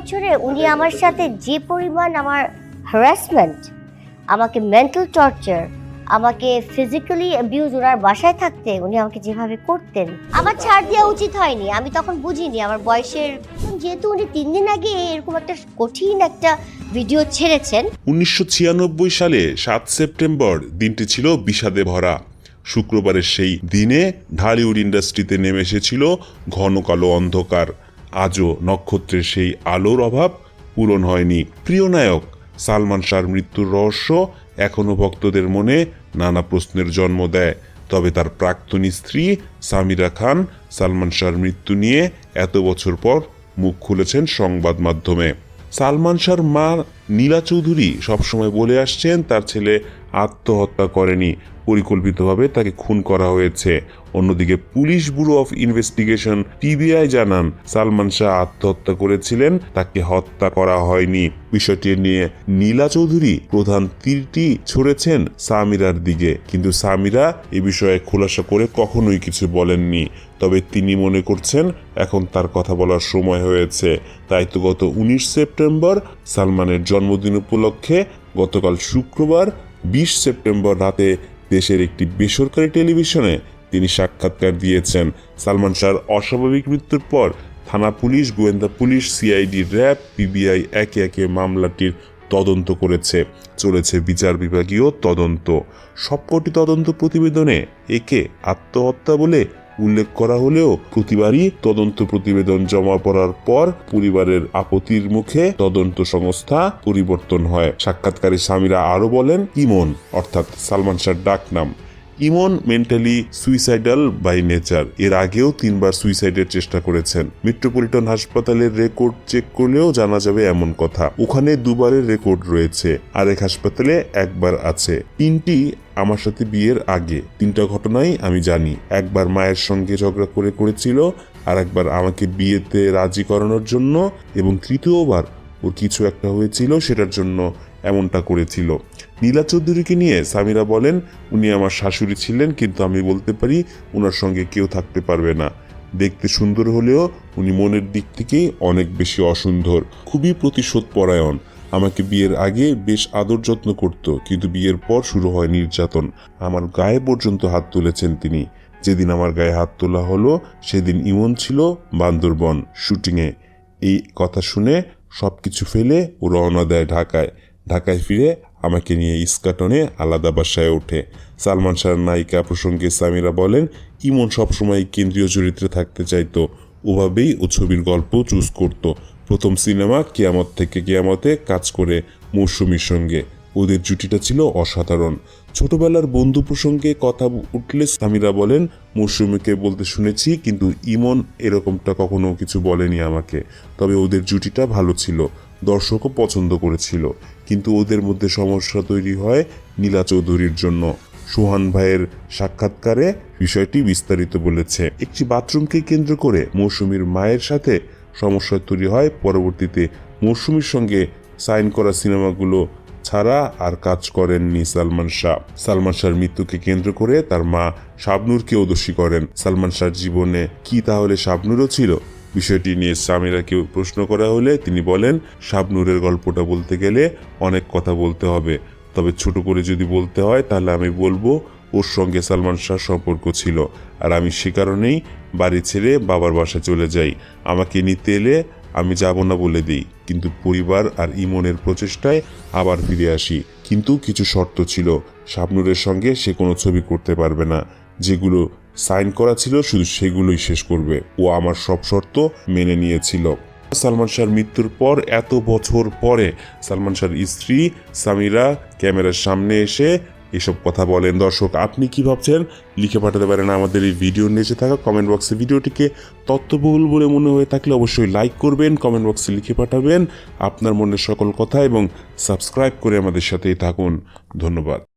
বছরে উনি আমার সাথে যে পরিমাণ আমার হ্যারাসমেন্ট আমাকে মেন্টাল টর্চার আমাকে ফিজিক্যালি অ্যাবিউজ ওনার বাসায় থাকতে উনি আমাকে যেভাবে করতেন, আমার ছাড় দেওয়া উচিত হয়নি। আমি তখন বুঝিনি, আমার বয়সের, যেহেতু উনি তিন দিন আগে এরকম একটা কঠিন একটা ভিডিও ছেড়েছেন। উনিশশো ছিয়ানব্বই সালে সাত সেপ্টেম্বর দিনটি ছিল বিষাদে ভরা। শুক্রবারের সেই দিনে ঢালিউড ইন্ডাস্ট্রিতে নেমে এসেছিল ঘন কালো অন্ধকার। আজও নক্ষত্রের সেই আলোর অভাব পূরণ হয়নি। প্রিয় নায়ক, সালমান শাহর মৃত্যুর রহস্য এখনও ভক্তদের মনে নানা প্রশ্নের জন্ম দেয়। তবে তার প্রাক্তন স্ত্রী সামিরা খান সালমান শাহর মৃত্যু নিয়ে এত বছর পর মুখ খুলেছেন সংবাদ মাধ্যমে। সালমান শাহর মা নীলা চৌধুরী সবসময় বলে আসছেন, তার ছেলে আত্মহত্যা করেনি। পরিকল্পিতভাবে তাকে খুন করা হয়েছে। অন্যদিকে police bureau of investigation PBI জানান, সালমান শাহ আত্মহত্যা করেছিলেন, তাকে হত্যা করা হয়নি। বিষয়টি নিয়ে নীলা চৌধুরী প্রধান তীরটি ছড়েছেন সামিরার দিকে। কিন্তু সামিরা এ বিষয়ে খোলাসা করে কখনোই কিছু বলেননি। তবে তিনি মনে করছেন, এখন তার কথা বলার সময় হয়েছে। তাই তো গত উনিশ সেপ্টেম্বর সালমানের জন্মদিন উপলক্ষে গতকাল শুক্রবার বিশ সেপ্টেম্বর রাতে দেশের একটি বেসরকারি টেলিভিশনে তিনি সাক্ষাৎকার দিয়েছেন। সালমান শাহর অস্বাভাবিক মৃত্যুর পর থানা পুলিশ, গোয়েন্দা পুলিশ, সিআইডি, র্যাব, পিবিআই একে একে মামলাটির তদন্ত করেছে। চলেছে বিচার বিভাগীয় তদন্ত। সবকটি তদন্ত প্রতিবেদনে একে আত্মহত্যা বলে উল্লেখ করা হলেও প্রতিবারই তদন্ত প্রতিবেদন জমা পড়ার পর পরিবারের আপত্তির মুখে তদন্ত সংস্থা পরিবর্তন হয়। সাক্ষাৎকারী স্বামীরা আরও বলেন, ইমন, অর্থাৎ সালমান শাহর ডাক নাম। Emon mentally suicidal by nature. এর আগেও তিনবার সুইসাইডের চেষ্টা করেছেন। মেট্রোপলিটন হাসপাতালের রেকর্ড চেক করলেও জানা যাবে এমন কথা। ওখানে দুবারের রেকর্ড রয়েছে। আরেক হাসপাতালে একবার আছে। তিনটি আমার সাথে বিয়ের আগে। তিনটা ঘটনাই আমি জানি। একবার মায়ের সঙ্গে ঝগড়া করে করেছিল আর একবার আমাকে বিয়েতে রাজি করানোর জন্য এবং তৃতীয়বার ওর কিছু একটা হয়েছিল সেটার জন্য এমনটা করেছিল। নীলা চৌধুরীকে নিয়ে সামিরা বলেন, উনি আমার শাশুড়ি ছিলেন, কিন্তু আমি বলতে পারি ওনার সঙ্গে কেউ থাকতে পারবে না। দেখতে সুন্দর হলেও উনি মনের দিক থেকেই অনেক বেশি অসুন্দর। খুবই প্রতিশোধ পরায়ণ আমাকে বিয়ের আগে বেশ আদর যত্ন করত, কিন্তু বিয়ের পর শুরু হয় নির্যাতন। আমার গায়ে পর্যন্ত হাত তুলেছেন তিনি। যেদিন আমার গায়ে হাত তোলা হলো, সেদিন ইমন ছিল বান্দরবন শুটিংয়ে। এই কথা শুনে সব কিছু ফেলে ও রওনা দেয় ঢাকায়। ঢাকায় ফিরে আমাকে নিয়ে ইস্কাটনে আলাদা বাসায় ওঠে। সালমান শাহর নায়িকা প্রসঙ্গে সামিরা বলেন, ইমন সবসময় কেন্দ্রীয় চরিত্রে থাকতে চাইতো, ওভাবেই ও ছবির গল্প চুজ করত। প্রথম সিনেমা কেয়ামত থেকে কেয়ামতে কাজ করে মৌসুমীর সঙ্গে। ওদের জুটিটা ছিল অসাধারণ। ছোটবেলার বন্ধু প্রসঙ্গে কথা উঠলে সামিরা বলেন মৌসুমীকে বলতে শুনেছি, কিন্তু ইমন এরকমটা কখনো কিছু বলেনি আমাকে। তবে ওদের জুটিটা ভালো ছিল, দর্শকও পছন্দ করেছিল। কিন্তু ওদের মধ্যে সমস্যা তৈরি হয় নীলা চৌধুরীর জন্য। সোহান ভাইয়ের সাক্ষাৎকারে বিষয়টি বিস্তারিত বলেছে। একটি বাথরুমকে কেন্দ্র করে মৌসুমীর মায়ের সাথে সমস্যা তৈরি হয়। পরবর্তীতে মৌসুমীর সঙ্গে সাইন করা সিনেমাগুলো ছাড়া আর কাজ করেননি সালমান শাহ। সালমান শাহর মৃত্যুকে কেন্দ্র করে তার মা শাবনুরকেও দোষী করেন। সালমান শাহর জীবনে কি তাহলে শাবনুরও ছিল? বিষয়টি নিয়ে সামিরাকে প্রশ্ন করা হলে তিনি বলেন, শাবনুরের গল্পটা বলতে গেলে অনেক কথা বলতে হবে। তবে ছোট করে যদি বলতে হয়, তাহলে আমি বলব, ওর সঙ্গে সালমান শাহ সম্পর্ক ছিল। আর আমি সে কারণেই বাড়ি ছেড়ে বাবার বাসা চলে যাই। আমাকে নিতে এলে আমি যাব না বলে দিই। কিন্তু পরিবার আর ইমনের প্রচেষ্টায় আবার ফিরে আসি। কিন্তু কিছু শর্ত ছিল। শাবনুরের সঙ্গে সে কোনো ছবি করতে পারবে না। যেগুলো সাইন করা ছিল, শুধু সেগুলোই শেষ করবে। ও আমার সব শর্ত মেনে নিয়েছিল। সালমান শাহর মৃত্যুর পর, এত বছর পরে সালমান শাহর স্ত্রী সামিরা ক্যামেরার সামনে এসে এসব কথা বলেন। দর্শক, আপনি কি ভাবছেন? লিখে পাঠাতে পারেন আমাদের এই ভিডিওর নিচে থাকা কমেন্ট বক্সে ভিডিওটিকে তথ্যবহুল বলে মনে হয়ে থাকলে অবশ্যই লাইক করবেন কমেন্ট বক্সে লিখে পাঠাবেন। আপনার মনের সকল কথা এবং সাবস্ক্রাইব করে আমাদের সাথেই থাকুন। ধন্যবাদ।